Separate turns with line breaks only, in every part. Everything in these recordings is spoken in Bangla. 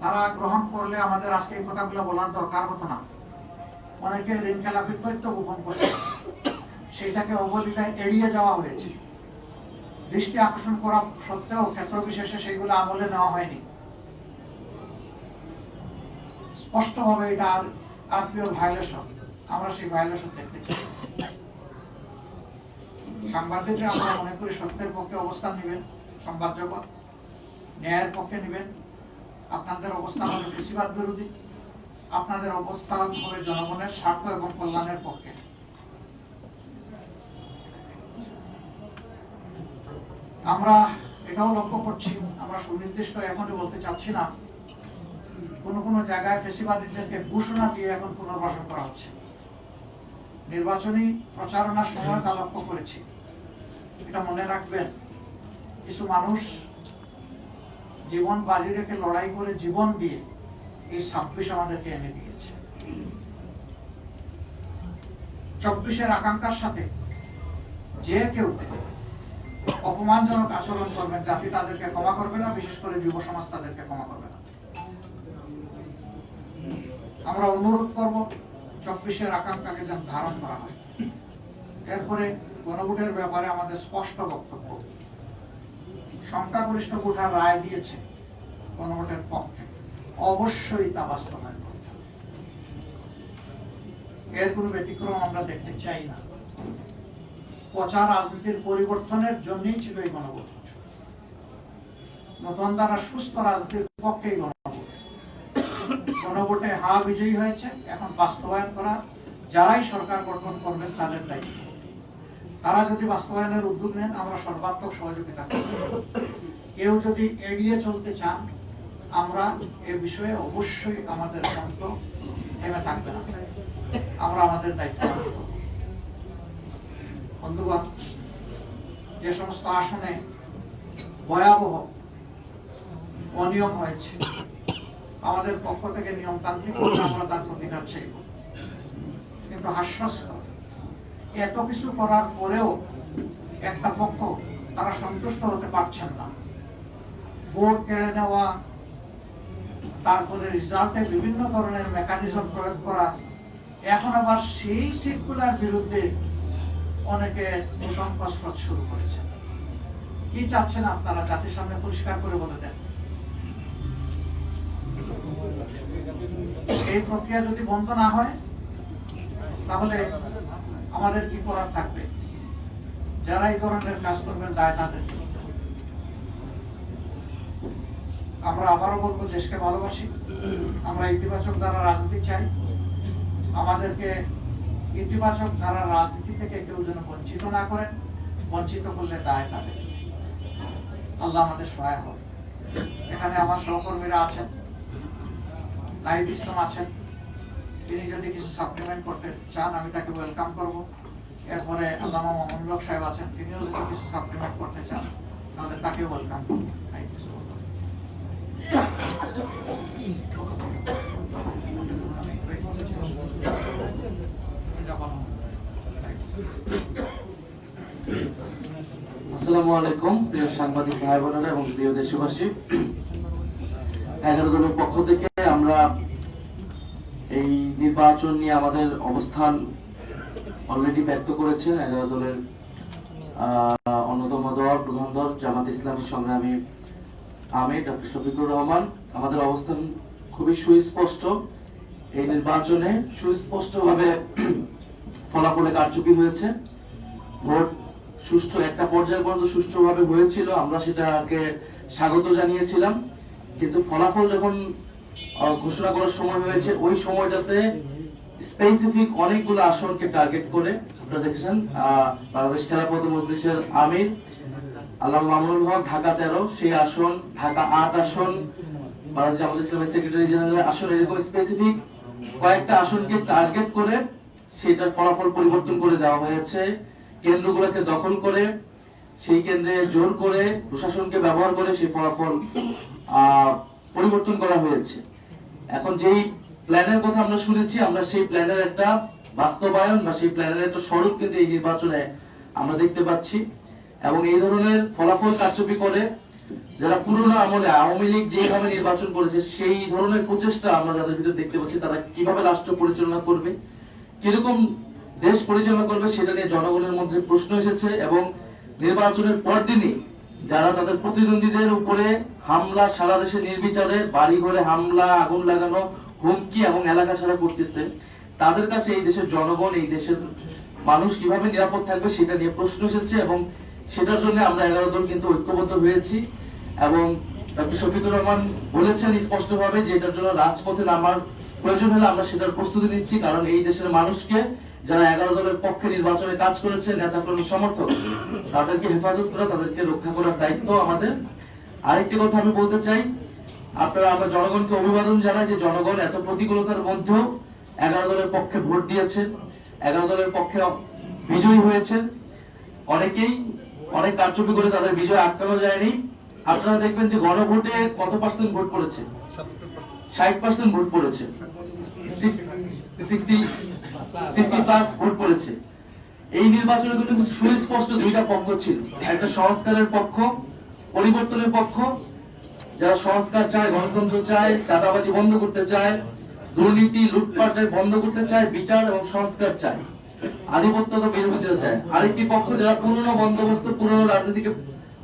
তারা গ্রহণ করলে আমাদের আজকে এই কথাগুলো বলার দরকার হতো না। অনেকে ঋণ খেলাপির তথ্য গোপন করেছে। সেইটাকে অবলীলায় এড়িয়ে যাওয়া হয়েছে। দৃষ্টি আকর্ষণ করা সত্ত্বেও ক্ষেত্র বিশেষে সেইগুলো আমলে নেওয়া হয়নি। স্পষ্টভাবে এটা আর আরপিওর ভায়োলেশন আমরা সেই ভায়োলেশন দেখতে চাই। সাংবাদিকরা আমরা মনে করি সত্যের পক্ষে অবস্থান নেবেন, সংবাদ জগৎ, ন্যায়ের পক্ষে নেবেন আপনাদের অবস্থান হবে কৃষিবাদ বিরোধী। আপনাদের অবস্থান হবে জনগণের স্বার্থ এবং কল্যাণের পক্ষে। আমরা এটাও লক্ষ্য করছি, আমরা সুনির্দিষ্ট এখনই বলতে চাচ্ছি না, কোন কোন জায়গায় ফেসিবাদীদেরকে ঘোষণা দিয়ে এখন পুনর্বাসন করা হচ্ছে। নির্বাচনী প্রচারণার সময় তা লক্ষ্য করেছি। এটা মনে রাখবেন, কিছু মানুষ জীবন বাজি রেখে লড়াই করে জীবন দিয়ে এই ছাব্বিশ আমাদেরকে এনে দিয়েছে। চব্বিশের আকাঙ্ক্ষার সাথে যে কেউ অপমানজনক আচরণ করবেন, জাতি তাদেরকে ক্ষমা করবে না, বিশেষ করে যুব সমাজ তাদেরকে ক্ষমা করবে না। আমরা অনুরোধ করব, চব্বিশের আকাঙ্ক্ষাকে যেন ধারণ করা হয়। এরপরে গণভোটের ব্যাপারে আমাদের স্পষ্ট বক্তব্য। সংখ্যাগরিষ্ঠ ভোটার রায় দিয়েছে গণভোটের পক্ষে। অবশ্যই তা বাস্তবায়ন করতে হবে। এর কোনো ব্যতিক্রম আমরা দেখতে চাই না। পচা রাজনীতির পরিবর্তনের জন্যই ছিল এই গণভোট। নতুন দ্বারা সুস্থ রাজনীতির পক্ষেই গণভোট। গণভোটে হা বিজয়ী হয়েছে, এখন বাস্তবায়ন করা, যারাই সরকার গঠন করবেন তাদের দায়িত্ব। তারা যদি বাস্তবায়নের উদ্যোগ নেন, আমরা সর্বাত্মক সহযোগিতা করব। কেউ যদি এড়িয়ে চলতে চান, আমরা এ বিষয়ে অবশ্যই আমাদের কণ্ঠ থেমে থাকবে না। আমরা আমাদের দায়িত্ব পালন করব। বন্ধুগণ, যে সমস্ত আসনে ভয়াবহ অনিয়ম হয়েছে, আমাদের পক্ষ থেকে নিয়মতান্ত্রিক আমরা তার প্রতিকার চাইব। কিন্তু হাস্যস্কর এত কিছু করার পরেও একটা পক্ষ তারা সন্তুষ্ট হতে পারছেন না। ভোট কেড়ে নেওয়া, তারপরে রেজাল্টে বিভিন্ন ধরনের মেকানিজম প্রয়োগ করা, এখন আবার সেই সিটগুলার বিরুদ্ধে অনেকে নূতন কসরত শুরু করেছেন। কি চাচ্ছেন আপনারা? জাতির সামনে পরিষ্কার করে বলে দেন। এই প্রক্রিয়া যদি বন্ধ না হয়, তাহলে আমাদের কি করার থাকবে? যারা এই ধরনের কাজ করবেন দায় হবে। আমরা আবারও বলব, দেশকে ভালোবাসি। আমরা ইতিবাচক দ্বারা রাজনীতি চাই। আমাদেরকে ইতিবাচক ধারা রাজনীতি থেকে কেউ যেন বঞ্চিত না করেন, বঞ্চিত করলে দায় তাদের। আল্লাহ আমাদের সহায় হবে এখানে আমার সহকর্মীরা আছেন, নাহিদ ইসলাম আছেন তিনি যদি কিছু সাপ্লিমেন্ট করতে চান, আমি তাকে ওয়েলকাম করব। এরপরে আল্লামা হক সাহেব আছেন, তিনিও যদি কিছু সাপ্লিমেন্ট করতে চান, তাহলে তাকে ওয়েলকাম করব।
আসসালামু আলাইকুম, প্রিয় সাংবাদিক ভাই বোনেরা এবং প্রিয় দেশবাসী। এগারো দলের পক্ষ থেকে আমরা এই নির্বাচন নিয়ে আমাদের অবস্থান অলরেডি ব্যক্ত করেছেন এগারো দলের অন্যতম দল, প্রধান দল, জামাত ইসলামী সংগ্রামী আমি ডক্টর শফিকুর রহমান। আমাদের অবস্থান খুবই সুস্পষ্ট। এই নির্বাচনে সুস্পষ্টভাবে ফলাফলে কারচুপি হয়েছে। ভোট সুষ্ঠু একটা পর্যায় পর্যন্ত সুষ্ঠুভাবে হয়েছিল, আমরা সেটাকে স্বাগত জানিয়েছিলাম। কিন্তু ফলাফল যখন ঘোষণা করার সময় হয়েছে, ওই সময়টাতে স্পেসিফিক অনেকগুলো আসনকে টার্গেট করে, আপনারা দেখেছেন বাংলাদেশ খেলাফত মজলিসের আমির আল্লাহ মামুনুল হক, ঢাকা তেরো, সেই আসন, ঢাকা আট আসন, বাংলাদেশ জামাত ইসলামের সেক্রেটারি জেনারেল আসন, এরকম স্পেসিফিক কয়েকটা আসনকে টার্গেট করে সেটার ফলাফল পরিবর্তন করে দেওয়া হয়েছে, কেন্দ্রগুলোকে দখল করে, সেই কেন্দ্রে জোর করে প্রশাসনকে ব্যবহার করে সেই ফলাফল পরিবর্তন করা হয়েছে। এখন যেই প্ল্যানের কথা আমরা শুনেছি, আমরা সেই প্ল্যানের একটা বাস্তবায়ন বা সেই প্ল্যানের একটা স্বরূপ কিন্তু এই নির্বাচনে আমরা দেখতে পাচ্ছি। এবং এই ধরনের ফলাফল কারচুপি করে যারা পুরনো আমলে, আওয়ামী লীগ যেভাবে নির্বাচন করেছে, সেই ধরনের প্রচেষ্টা আমরা যাদের ভিতর দেখতে পাচ্ছি, তারা কীভাবে রাষ্ট্র পরিচালনা করবে, কীরকম দেশ পরিচালনা করবে, সেটা নিয়ে জনগণের মধ্যে প্রশ্ন এসেছে। এবং নির্বাচনের পরদিনই যারা তাদের প্রতিদ্বন্দ্বীদের উপরে হামলা, সারা দেশে নির্বিচারে বাড়ি ঘরে হামলা, আগুন লাগানো, হুমকি এবং এলাকা ছাড়া করতেছে, তাদের কাছে এই দেশের জনগণ, এই দেশের মানুষ কীভাবে নিরাপদ থাকবে সেটা নিয়ে প্রশ্ন এসেছে এবং সেটার জন্য আমরা এগারো দল কিন্তু ঐক্যবদ্ধ হয়েছি এবং ডক্টর শফিকুর রহমান বলেছেন স্পষ্টভাবে যে এটার জন্য রাজপথে নামার প্রয়োজন হলে আমরা সেটার প্রস্তুতি নিচ্ছি, কারণ এই দেশের মানুষকে যারা এগারো দলের পক্ষে নির্বাচনে কাজ করেছে নেতা কর্মী সমর্থক, তাদেরকে হেফাজত করা, তাদেরকে রক্ষা করার দায়িত্ব আমাদের। আরেকটি কথা আমি বলতে চাই, আপনারা, আমরা জনগণকে অভিবাদন জানাই যে জনগণ এত প্রতিকূলতার মধ্যেও এগারো দলের পক্ষে ভোট দিয়েছেন এগারো দলের পক্ষে বিজয়ী হয়েছেন অনেকেই অনেক কারচুপি করে তাদের বিজয় আটকানো যায়নি। আপনারা দেখবেন যে গণভোটে কত পার্সেন্ট ভোট পড়েছে? ষাট পার্সেন্ট ভোট পড়েছে। এই নির্বাচনে কিন্তু সুস্পষ্ট দুইটা পক্ষ ছিল। একটা সংস্কারের পক্ষ, পরিবর্তনের পক্ষ। যারা সংস্কার চায়, গণতন্ত্র চায়, চাঁদাবাজি বন্ধ করতে চায়, দুর্নীতি, লুটপাটের বন্ধ করতে চায়, বিচার এবং সংস্কার চায়। আধিপত্য বিরোধিতা চায়। আরেকটি পক্ষ যারা পুরনো বন্দোবস্ত, পুরনো রাজনীতিকে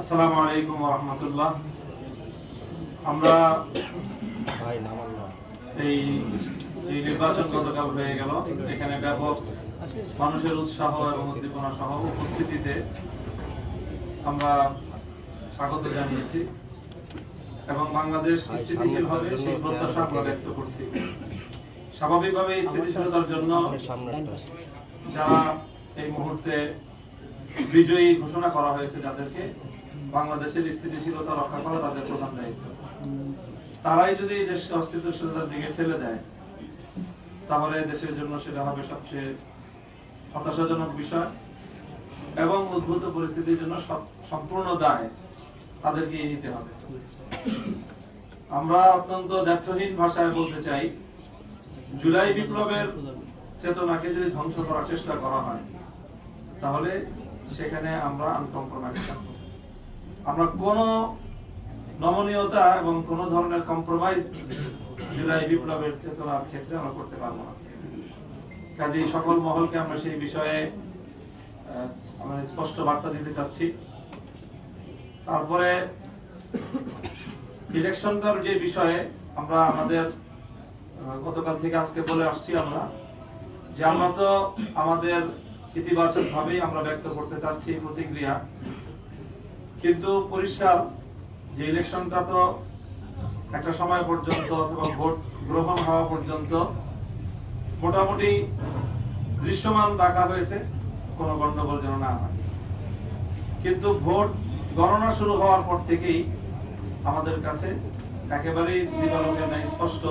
আসসালামু আলাইকুম রহমতুল্লাহ। আমরা এই যে নির্বাচন গতকাল হয়ে গেল এখানে ব্যাপক মানুষের উৎসাহ এবং উদ্দীপনা সহ উপস্থিতিতে আমরা স্বাগত জানিয়েছি এবং বাংলাদেশ স্থিতিশীল হবে সেই প্রত্যাশা আমরা ব্যক্ত করছি। স্বাভাবিকভাবে স্থিতিশীলতার জন্য যারা এই মুহূর্তে বিজয়ী ঘোষণা করা হয়েছে যাদেরকে বাংলাদেশের স্থিতিশীলতা রক্ষা করা তাদের প্রধান দায়িত্ব। তারাই যদি এই দেশকে অস্তিত্বশীলতার দিকে ঠেলে দেয়, তাহলে দেশের জন্য সেটা হবে সবচেয়ে হতাশাজনক বিষয় এবং উদ্ভূত পরিস্থিতির জন্য সম্পূর্ণ দায় তাদেরকে নিতে হবে। আমরা অত্যন্ত দ্ব্যর্থহীন ভাষায় বলতে চাই, জুলাই বিপ্লবের চেতনাকে যদি ধ্বংস করার চেষ্টা করা হয়, তাহলে সেখানে আমরা আনকম্প্রোমাইজ থাকব। আমরা কোন নমনীয়তা এবং কোন ধরনের কম্প্রোমাইজ জুলাই বিপ্লবের চেতনার ক্ষেত্রে আমরা করতে পারব না। কাজেই সকল মহলকে আমরা সেই বিষয়ে আমরা স্পষ্ট বার্তা দিতে চাচ্ছি। তারপরে ইলেকশনটার যে বিষয়ে আমরা আমাদের গতকাল থেকে আজকে বলে আসছি আমরা, যে আমরা তো আমাদের ইতিবাচক ভাবেই আমরা ব্যক্ত করতে চাচ্ছি প্রতিক্রিয়া। কিন্তু পরিষ্কার যে ইলেকশনটা তো একটা সময় পর্যন্ত অথবা ভোট গ্রহণ হওয়া পর্যন্ত মোটামুটি দৃশ্যমান রাখা হয়েছে, কোনো গন্ডগোল যেন না হয়। কিন্তু ভোট গণনা শুরু হওয়ার পর থেকেই আমাদের কাছে একেবারেই দিবালোকের স্পষ্ট